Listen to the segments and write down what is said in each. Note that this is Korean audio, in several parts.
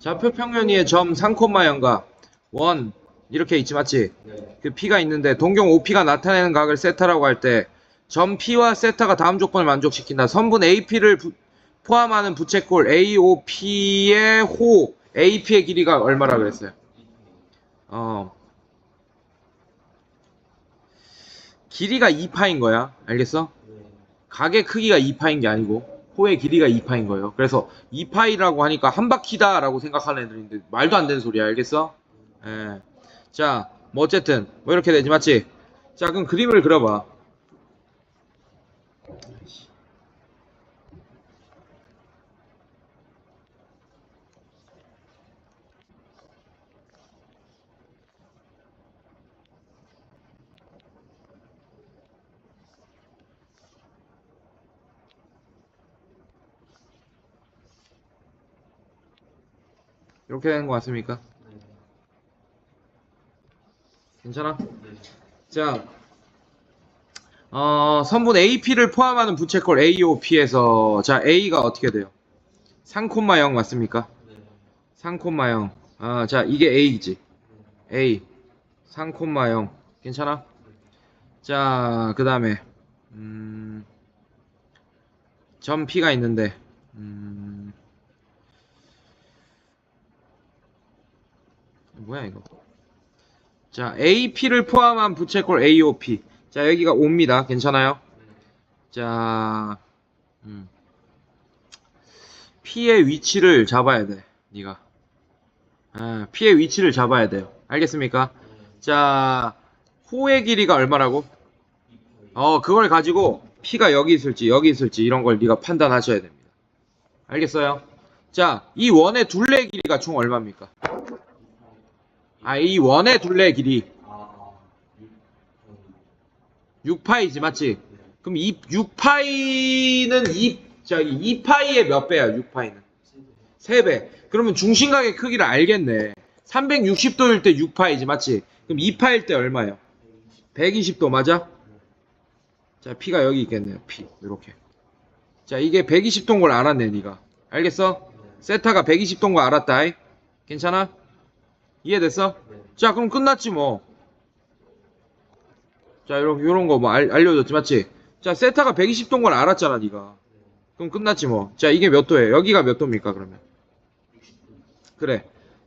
좌표 평면위의 점 3콤마0과 1 이렇게 있지 맞지? 네. 그 P가 있는데 동경 OP가 나타내는 각을 세타라고 할 때 점 P와 세타가 다음 조건을 만족시킨다. 선분 AP를 부- 포함하는 부채꼴 AOP의 호 AP의 길이가 얼마라 그랬어요? 어 길이가 2파인 거야. 알겠어? 네. 각의 크기가 2파인 게 아니고 호의 길이가 2파인 거예요. 그래서 2파이라고 하니까 한 바퀴다라고 생각하는 애들인데 말도 안 되는 소리야. 알겠어? 예. 자, 뭐 어쨌든 뭐 이렇게 되지 맞지? 자, 그럼 그림을 그려봐. 이렇게 되는 것 같습니까? 네. 괜찮아? 네. 자, 어, 선분 AP를 포함하는 부채꼴 AOP에서 자 A가 어떻게 돼요? 3,0 맞습니까? 네. 3,0 아, 자 이게 A지 A 3,0 괜찮아? 자, 그 다음에 음, 점 P가 있는데 음, 뭐야 이거 자, AP를 포함한 부채꼴 AOP. 자, 여기가 5입니다. 괜찮아요? 자, 음. P의 위치를 잡아야 돼. 네가. 아, P의 위치를 잡아야 돼요. 알겠습니까? 자, 호의 길이가 얼마라고? 어, 그걸 가지고 P가 여기 있을지 여기 있을지 이런 걸 네가 판단하셔야 됩니다. 알겠어요? 자, 이 원의 둘레 길이가 총 얼마입니까? 아, 이 원의 둘레 길이 아, 육, 음, 6파이지 맞지? 네. 그럼 이 6파이는 이 저기 2파이의 몇 배야? 6파이는 세 3배. 그러면 중심각의 크기를 알겠네. 360도일 때 6파이지 맞지? 그럼 2파일 때 얼마예요? 120도 맞아? 자, P가 여기 있겠네요. P 이렇게. 자, 이게 120도인 걸 알았네, 네가. 알겠어? 세타가 120도인 거 알았다. 이? 괜찮아? 이해됐어? 네. 자, 그럼 끝났지 뭐. 자, 이런 요런 거 뭐 알려줬지 맞지? 자, 세타가 120도인 걸 알았잖아, 네가. 그럼 끝났지 뭐. 자, 이게 몇 도예요? 여기가 몇 도입니까, 그러면? 그래.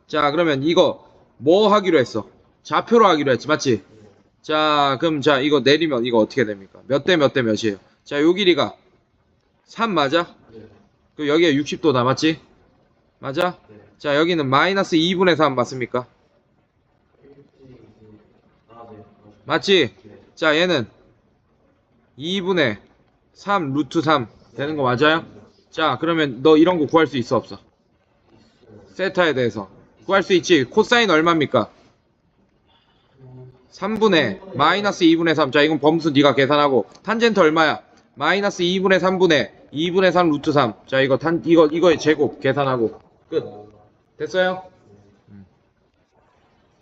자, 그러면 이거 뭐 하기로 했어? 좌표로 하기로 했지, 맞지? 자, 그럼 자, 이거 내리면 이거 어떻게 됩니까? 몇 대 몇 대 몇이에요? 자, 요 길이가 3 맞아? 네. 그 여기가 60도다, 맞지? 맞아? 네. 자, 여기는 마이너스 2분의 3 맞습니까? 맞지? 네. 자, 얘는 2분의 3 루트 3 되는 거 맞아요? 자, 그러면 너 이런 거 구할 수 있어, 없어? 세타에 대해서. 구할 수 있지. 코사인 얼마입니까? 3분의 마이너스 2분의 3. 자, 이건 범수 네가 계산하고. 탄젠트 얼마야? 마이너스 2분의 3분의 2분의 3 루트 3. 자, 이거 탄, 이거, 이거의 제곱 계산하고. 끝. 됐어요?